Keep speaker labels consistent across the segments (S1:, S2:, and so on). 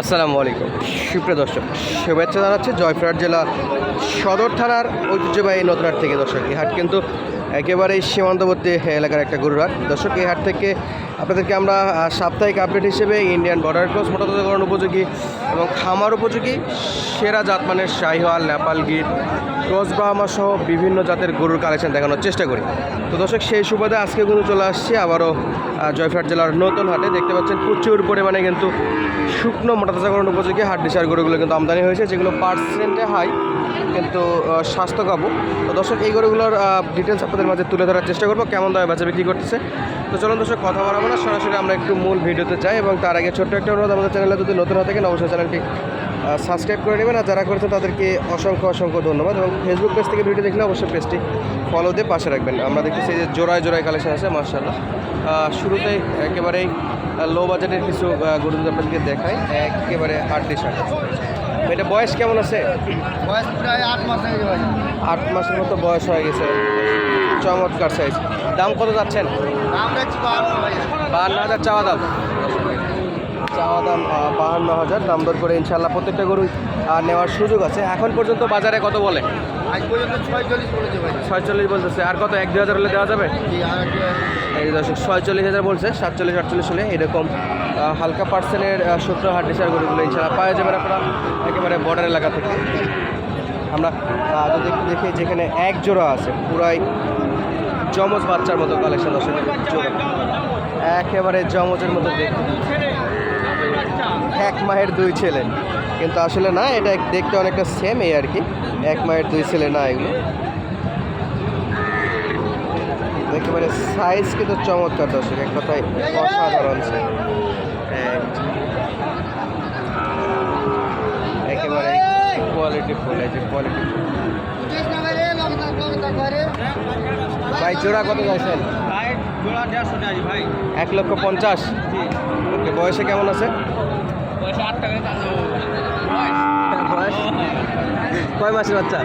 S1: আসসালামু আলাইকুম। সুপ্রিয় দর্শক, শুভেচ্ছা জানাচ্ছি জয়পুরহাট জেলা সদর থানার ঐতিহ্যবাহী নতুনহাট থেকে। দর্শক, এই হাট কিন্তু একেবারেই সীমান্তবর্তী এলাকার একটা গরুর হাট। দর্শক, এই হাট থেকে আপনাদেরকে আমরা সাপ্তাহিক আপডেট হিসেবে ইন্ডিয়ান বর্ডার ক্রস মোটাতাজাকরণ উপযোগী এবং খামার উপযোগী, সেরা জাতমানের শাহিওয়াল, নেপাল গির, ক্রস ব্রাহ্মা সহ বিভিন্ন জাতের গরুর কালেকশন দেখানোর চেষ্টা করি। তো দর্শক, সেই সুবাদে আজকে কিন্তু চলে আসছি। আবারও জয়পুরহাট জেলার নতুন হাটে দেখতে পাচ্ছেন প্রচুর পরিমাণে কিন্তু শুকনো, মোটাতাজাকরণ উপযোগী হাট ডিসার গরুগুলো কিন্তু আমদানি হয়েছে, যেগুলো পার্সেন্টে হাই কিন্তু স্বাস্থ্য কাবু তো দর্শক, এই গরুগুলোর ডিটেলস আপনাদের মাঝে তুলে ধরার চেষ্টা করব, কেমন দামে বেচা বিক্রি করতেছে। তো চলুন দর্শক, কথা বাড়াবো না, সরাসরি আমরা একটু মূল ভিডিওতে চাই এবং তার আগে ছোট্ট একটা অনুরোধ আমাদের চ্যানেলে যদি নতুন হয়ে থাকেন, অবশ্যই চ্যানেলটি সাবস্ক্রাইব করে নেবেন আর যারা করেছেন তাদেরকে অসংখ্য অসংখ্য ধন্যবাদ এবং ফেসবুক পেজ থেকে ভিডিও দেখলে অবশ্যই পেজটি ফলো দিয়ে পাশে রাখবেন। আমরা দেখতেছি যে জোড়ায় জোড়ায় কালেকশন আছে মার্শাল্লাহ শুরুতেই একেবারেই লো বাজেটের কিছু গরু যদি আপনাদেরকে দেখাই একেবারে আট ডিসার এটা বয়স কেমন আছে?
S2: বয়স প্রায় আট মাস হয়ে গেছে
S1: আট মাসের মতো বয়স হয়ে গেছে। চমৎকার সাইজ দাম কত যাচ্ছেন?
S2: বাহান্ন
S1: হাজার চাওয়া দাম। চাওয়া দাম বাহান্ন হাজার। দাম দর করে ইনশাল্লাহ প্রত্যেকটা গরু নেওয়ার সুযোগ আছে। এখন পর্যন্ত বাজারে কত বলে?
S2: ছয়চল্লিশ
S1: বলতেছে। আর কত? এক দুই হাজার হলে দেওয়া যাবে? এই দর্শক ছয়চল্লিশ হাজার বলছে সাতচল্লিশ আটচল্লিশ হলে এরকম হালকা পার্সেন্টের শুক্র হাট ডিসার গরুগুলো ইনশাল্লাহ পাওয়া যাবে আপনারা। একেবারে বর্ডার এলাকা থেকে। আমরা যদি দেখি যেখানে এক জোড়া আছে পুরাই জমজ বাচ্চার মতো কালেকশন জোড়া। একেবারে জমজের মতো দেখতে। এক মায়ের দুই ছেলে। কিন্তু আসলে না এটা দেখতে অনেকটা সেম এই আর কি। এক মায়ের দুই ছেলে না এগুলো। একেবারে সাইজ কিন্তু চমৎকার দর্শক এক কথায় অসাধারণ একেবারে কোয়ালিটি ফুল এই যে কোয়ালিটি ভাই জোড়া কত
S2: ভাই
S1: এক লক্ষ পঞ্চাশ। বয়সে কেমন আছে? কয় মাসের বাচ্চা?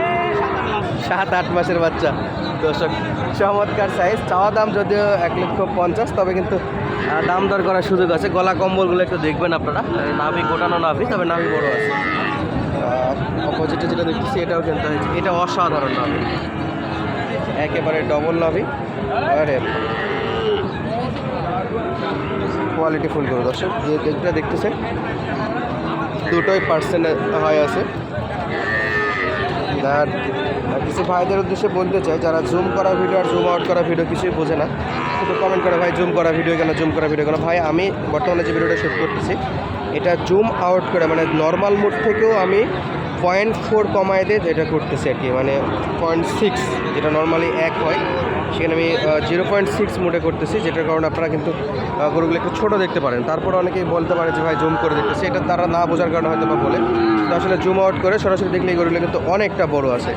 S1: সাত আট মাসের বাচ্চা। দর্শক, চমৎকার সাইজ চাওয়া দাম যদিও এক লক্ষ পঞ্চাশ, তবে কিন্তু দাম দর করার সুযোগ আছে। গলা কম্বলগুলো একটু দেখবেন আপনারা। নাভি গোটানো নাভি, তবে নাভি বড় আছে। অপোজিটে যেটা দেখতেছি, এটাও কিন্তু এটা অসাধারণ নাভি। একেবারে ডবল নাভি। আরে কোয়ালিটি ফুল করে, দর্শক। যে যেটা দেখতেছেন দুটোই পার্সেন্ট হয় আছে। আর কিছু ভাইদের উদ্দেশ্যে বলতে চাই, যারা জুম করা ভিডিও আর জুম আউট করা ভিডিও কিছুই বোঝে না, শুধু কমেন্ট করে, ভাই জুম করা ভিডিও কেন জুম করা ভিডিও কেন? ভাই, আমি বর্তমানে যে ভিডিওটা শ্যুট করতেছি, এটা জুম আউট করে মানে নর্মাল মুড থেকেও আমি পয়েন্ট ফোর কমায় দিয়ে এটা করতেছি আর কি মানে পয়েন্ট সিক্স যেটা নর্মালি এক হয়। সেখানে আমি জিরো পয়েন্ট সিক্স মোডে করতেছি, যেটার কারণে আপনারা কিন্তু গরুগুলো একটু ছোটো দেখতে পারেন। তারপরে অনেকেই বলতে পারে যে, ভাই, জুম করে দেখতেছি। এটা তারা না বোঝার কারণে হয়তো বা বলে। তো আসলে জুম আউট করে সরাসরি দেখলে এই গরুগুলো কিন্তু অনেকটা বড় আছে।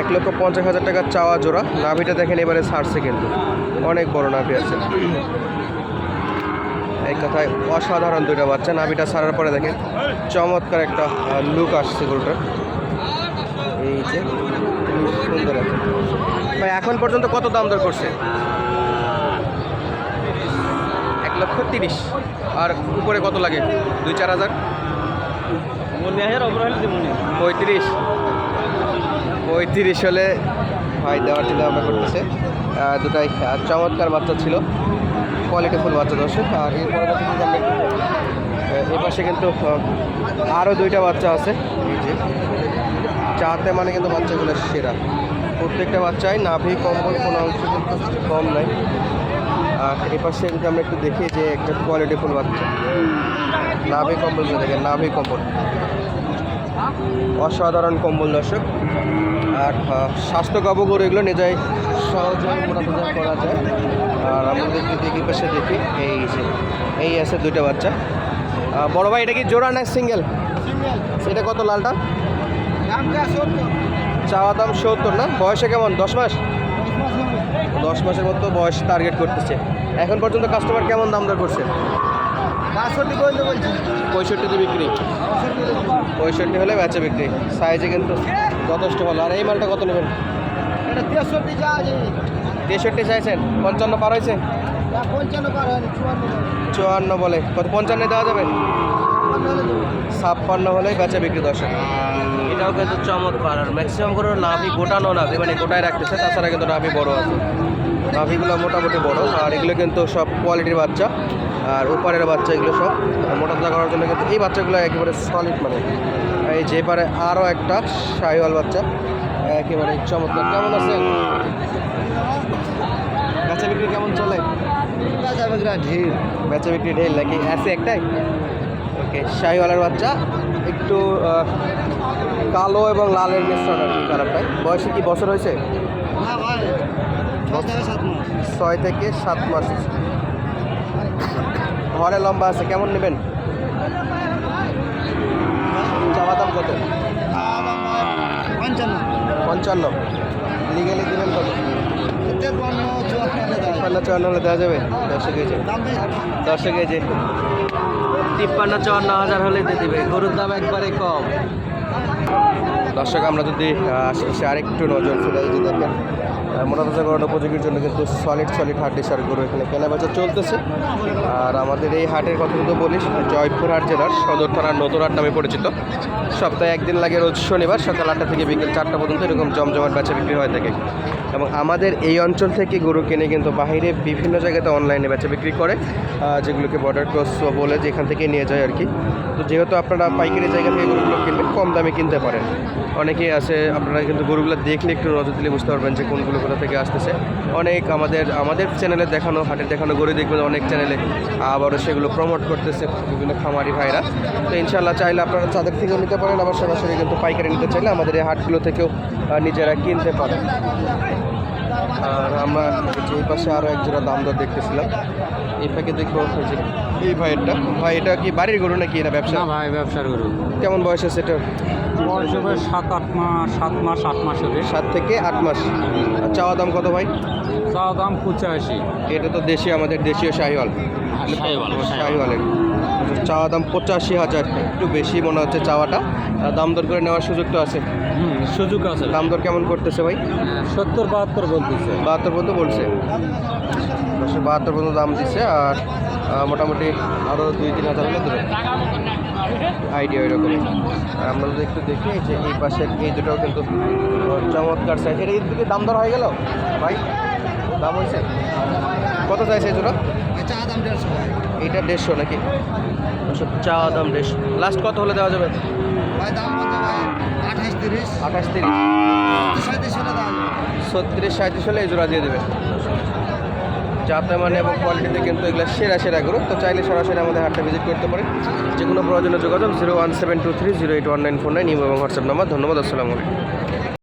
S1: এক লক্ষ পঞ্চাশ হাজার টাকার চাওয়া জোড়া। নাভিটা দেখেন, এবারে সারছে কিন্তু। অনেক বড় নাভি আছে। এই কথায় অসাধারণ দুইটা বাচ্চা। নাভিটা সারার পরে দেখেন, চমৎকার একটা লুক আসছে গরুটার। এই যে সুন্দর ভাই এখন পর্যন্ত কত দাম দর করছে? এক লক্ষ তিরিশ। আর উপরে কত লাগে? দুই চার হাজার? পঁয়ত্রিশ। পঁয়ত্রিশ হলে ভাই দেওয়ার চিন্তা ভাবনা করতেছে। দুটাই চমৎকার বাচ্চা ছিল। কোয়ালিটি ফুল বাচ্চা দর্শক। আর এর পরবর্তীতে আমরা একটু, এ পাশে কিন্তু আরও দুইটা বাচ্চা আছে। এই যে চাতে মানে কিন্তু বাচ্চাগুলো সেরা। প্রত্যেকটা বাচ্চাই নাভি কম্বল কোনো অংশ কিন্তু কম নাই। আর এ পাশে যদি আমরা একটু দেখি যে একটা কোয়ালিটি ফুল বাচ্চা। নাভি কম্বল দেখেন নাভি কম্বল। অসাধারণ কম্বল দর্শক। আর স্বাস্থ্য কাবু গরু এগুলো নিজেই সহজে মোটামুটি করা যায়। আর আমাদের যদি দেখি পাশে দেখি এই যে এই আছে দুইটা বাচ্চা। বড় ভাই এটা কি জোড়া না সিঙ্গেল। এটা কত লালটা? চাওয়া দাম সত্তর না? বয়সে কেমন? দশ মাস? দশ মাসের মতো বয়স টার্গেট করতেছে। এখন পর্যন্ত কাস্টমার কেমন দাম দর করছে? পঁয়ষট্টিতে বিক্রি। পঁয়ষট্টি হলে বেচা বিক্রি। সাইজে কিন্তু যথেষ্ট ভালো। আর এই মালটা কত নেবেন?
S2: তেষট্টি
S1: চাইছেন। পঞ্চান্ন পার হয়েছে?
S2: চুয়ান্ন
S1: বলে। কত? পঞ্চান্ন দেওয়া যাবে?
S2: পঞ্চান্ন হলে
S1: বেচা বিক্রি দর্শক। এটাও কিন্তু চমৎকার। আর ম্যাক্সিমাম করে নাভি গোটানো নাভি মানে গোটায় রাখতেছে তাছাড়া কিন্তু নাভি বড় আছে। নাভিগুলো মোটামুটি বড় আর এগুলো কিন্তু সব কোয়ালিটির বাচ্চা আর উপরের বাচ্চা এগুলো সব। মোটা তাজা করার জন্য কিন্তু এই বাচ্চাগুলো একেবারে সলিড মানে। এই যে পারে আরও একটা শাহিওয়াল বাচ্চা একেবারে চমৎকার। কেমন আছেন? বেচা বিক্রি কেমন চলে?
S2: যাবে ঢিল
S1: বেচা বিক্রি ঢেল নাকি আছে একটাই? ওকে শাহিওয়ালার বাচ্চা একটু কালো এবং লালের মিশ্রণ কি কালারটাই বয়সে কি বছর হয়েছে?
S2: ছয় থেকে সাত মাস।
S1: ছয় থেকে সাত মাস। ঘরে লম্বা আছে কেমন নেবেন? চাওয়া দাম কত?
S2: পঞ্চান্ন।
S1: পঞ্চান্ন। লিগেলি দিবেন কত?
S2: চুয়ান্ন
S1: তিপ্পান্ন চুয়ান্ন হলে দেওয়া যাবে? দশে কেজি। দশে কেজি। তিপ্পান্ন চুয়ান্ন হাজার হলে দিয়ে দিবে। গরুর দাম একবারে কম। দর্শক, আমরা যদি আশেপাশে আরেকটু নজর ফেলে যদি দেখেন মোটাতাজা উপযোগীর জন্য কিন্তু সলিড সলিড হাট ডিসার গরু এখানে কেনা বেচা চলতেছে। আর আমাদের এই হাটের কথা কিন্তু বলিস, জয়পুরহাট জেলার সদর থানার নতুন হাট নামে পরিচিত। সপ্তাহে একদিন লাগে রোজ শনিবার, সকাল আটটা থেকে বিকেল চারটা পর্যন্ত এরকম জমজমাট বেচা বিক্রি হয়ে থাকে। এবং আমাদের এই অঞ্চল থেকে গরু কিনে কিন্তু বাইরে বিভিন্ন জায়গাতে অনলাইনে বেচা বিক্রি করে যেগুলোকে বর্ডার ক্রস বলে যেখান থেকে নিয়ে যায় আর কি। তো যেহেতু আপনারা পাইকারি জায়গা থেকে গরুগুলো কিনবেন, কম দামে কিনতে পারেন। অনেকেই আছে, আপনারা কিন্তু গরুগুলো দেখলে একটু নজর দিলে বুঝতে পারবেন যে কোনগুলো কোথা থেকে আসতেছে। অনেক আমাদের আমাদের চ্যানেলে দেখানো, হাটের দেখানো গরু দেখবেন, অনেক চ্যানেলে আবারও সেগুলো প্রমোট করতেছে বিভিন্ন খামারি ভাইরা। তো ইনশাল্লাহ চাইলে আপনারা তাদের থেকেও নিতে পারেন আবার সরাসরি কিন্তু পাইকারি নিতে চাইলে আমাদের এই হাটগুলো থেকেও নিজেরা কিনতে পারেন। আর আমরা যে পাশে আরও এক জোড়া দাম দর দেখতেছিলাম। এই ফাঁকে দেখব যে এই ভাইয়েরটা। ভাই এটা কি বাড়ির গরু নাকি না ব্যবসা?
S3: ভাই ব্যবসার গরু।
S1: কেমন বয়স আছে এটা
S3: বয়স হবে সাত আট মাস সাত মাস আট মাস হবে।
S1: সাত থেকে আট মাস। আর চাওয়া দাম কত ভাই?
S3: চাওয়া দাম পঁচাশি।
S1: এটা তো দেশি আমাদের দেশীয় শাহিওয়াল। শাহিওয়াল শাহিওয়ালের। চাওয়া দাম পঁচাশি হাজার। একটু বেশি মনে হচ্ছে চাওয়াটা। দাম দর করে নেওয়ার সুযোগ তো আছে।
S3: সুযোগ আছে।
S1: দাম দর কেমন করতেছে ভাই?
S3: সত্তর বাহাত্তর বলতেছে।
S1: বাহাত্তর পর্যন্ত বলছে। দশশো বাহাত্তর পর্যন্ত দাম দিচ্ছে আর মোটামুটি আরও দুই তিন হাজার হলে দেবে। আইডিয়া আর আমরা যদি একটু দেখি এই যে এই পাশের এই দুটোও কিন্তু চমৎকার সাইজ এটা দিকে দাম দর হয়ে গেল? ভাই দাম হয়েছে? কত চাইছে এই দুটো?
S2: চা দাম
S1: দেড়শো। নাকি? দর্শক, চা দাম দেড়শো। লাস্ট কত হলে দেওয়া যাবে?
S2: ভাই দাম কত ভাই আঠাশ তিরিশ।
S1: আঠাশ তিরিশ।
S2: সাঁত্রিশ হলে দাম
S1: ছত্রিশ সাঁত্রিশ হলে এই জোড়া দিয়ে দেবে। যাতে মানে এবং কোয়ালিটিতে কিন্তু এগুলো সেরা সেরা গ্রুপ তো চাইলে সরাসরি আমাদের হাটটা ভিজিট করতে পারেন। যে কোনো প্রয়োজনীয় যোগাযোগ zero one seven two three zero eight one nine four nine এবং হোয়াটসঅ্যাপ নাম্বার। ধন্যবাদ আসসালামু আলাইকুম।